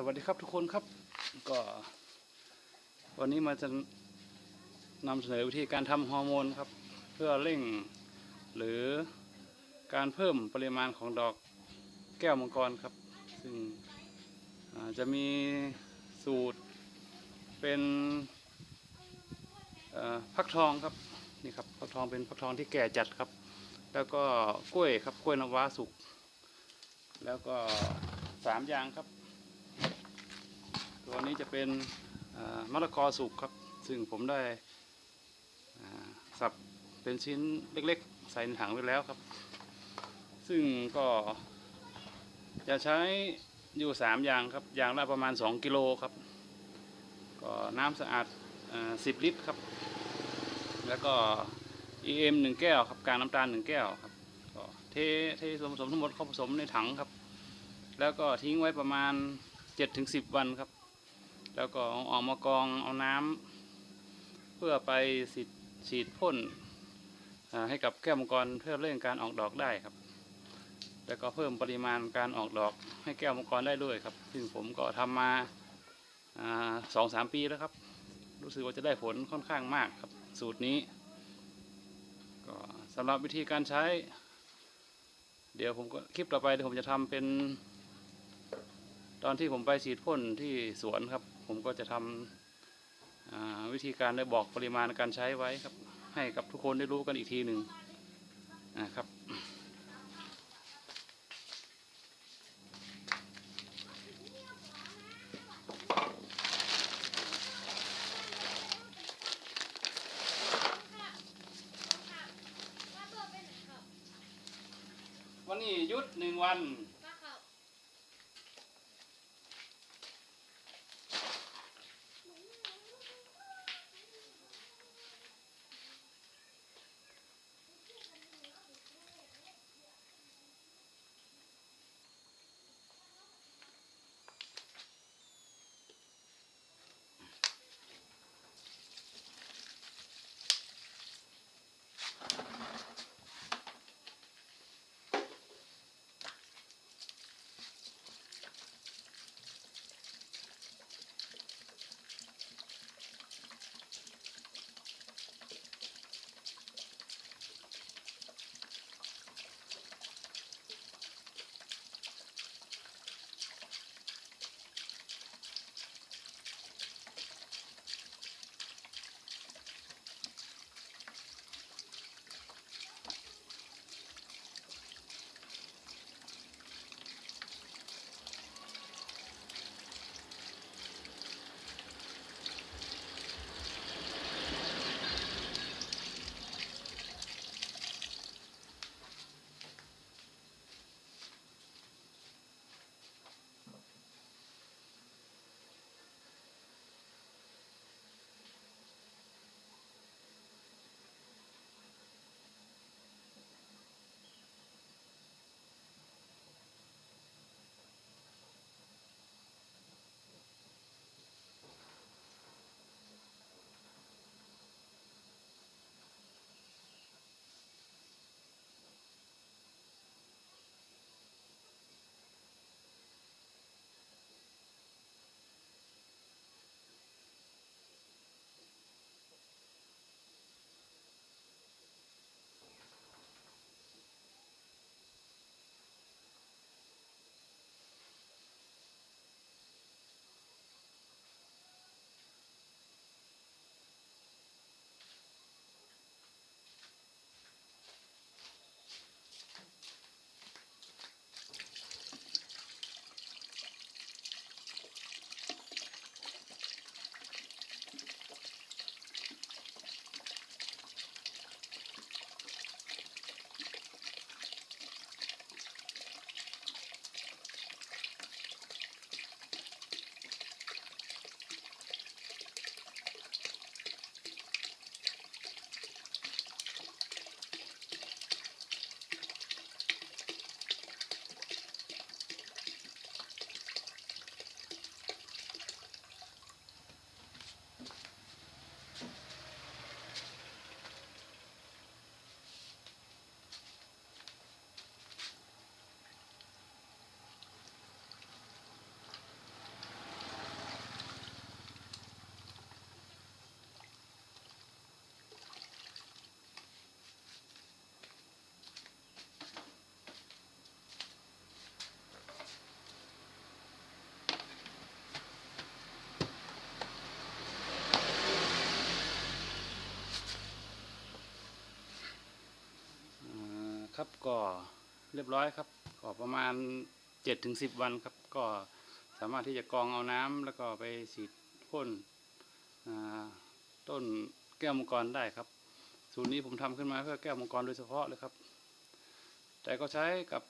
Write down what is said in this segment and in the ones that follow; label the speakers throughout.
Speaker 1: สวัสดีครับทุกคนครับก็วันนี้มาจะนำเสนอวิธีการทำฮอร์โมนครับ เพื่อเร่งหรือการเพิ่มปริมาณของดอกแก้วมังกรครับ ซึ่งจะมีสูตรเป็นเอ่อฟักทองครับนี่ครับฟักทองเป็นฟักทองที่แก่จัดครับ แล้วก็กล้วยครับกล้วยน้ำว้าสุก แล้วก็สามอย่างครับ ตัวนี้จะเป็นมะละกอสุกครับ ซึ่งผมได้สับเป็นชิ้นเล็กๆ ใส่ในถังไว้แล้วครับ ซึ่งก็จะใช้อยู่สามอย่างครับ อย่างละประมาณ 2 กิโลครับ ก็น้ำสะอาดอ10 ลิตรครับ แล้วก็ EM 1 แก้วครับกากน้ำตาล 1 แก้วครับ ก็เทเทส่วนผสมทั้งหมดเข้าผสมในถังครับ แล้วก็ทิ้งไว้ประมาณ 7-10 วันครับ แล้วก็เอาออกมากองเอาน้ำเพื่อไปฉีดฉีดพ่นให้กับแก้วมังกรเพื่อเร่งการออกดอกได้ครับ แล้วก็เพิ่มปริมาณการออกดอกให้แก้วมังกรได้ด้วยครับ ซึ่งผมก็ทำมาสองสามปีแล้วครับ รู้สึกว่าจะได้ผลค่อนข้างมากครับ สูตรนี้ก็สำหรับวิธีการใช้ เดี๋ยวผมก็คลิปต่อไปเดี๋ยวผมจะทำเป็น ตอนที่ผมไปฉีดพ่นที่สวนครับ ผมก็จะทำอ่าวิธีการได้บอกปริมาณการใช้ไว้ครับ ให้กับทุกคนได้รู้กันอีกทีหนึ่งนะครับวันนี้ยุดหนึ่งวัน ครับก็เรียบร้อยครับก็ประมาณเจ็ดถึงสิบวันครับ ก็สามารถที่จะกรองเอาน้ำแล้วก็ไปฉีดพ่นต้นแก้วมังกรได้ครับ สูตรนี้ผมทำขึ้นมาเพื่อแก้วมังกรโดยเฉพาะเลยครับ แต่ก็ใช้กับ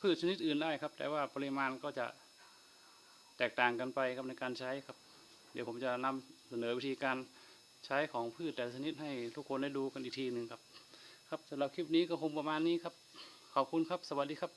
Speaker 1: พืชชนิดอื่นได้ครับ แต่ว่าปริมาณก็จะแตกต่างกันไปครับในการใช้ครับ เดี๋ยวผมจะนำเสนอวิธีการใช้ของพืชแต่ชนิดให้ทุกคนได้ดูกันอีกทีหนึ่งครับ ครับสำหรับคลิปนี้ก็คงประมาณนี้ครับ ขอบคุณครับ สวัสดีครับ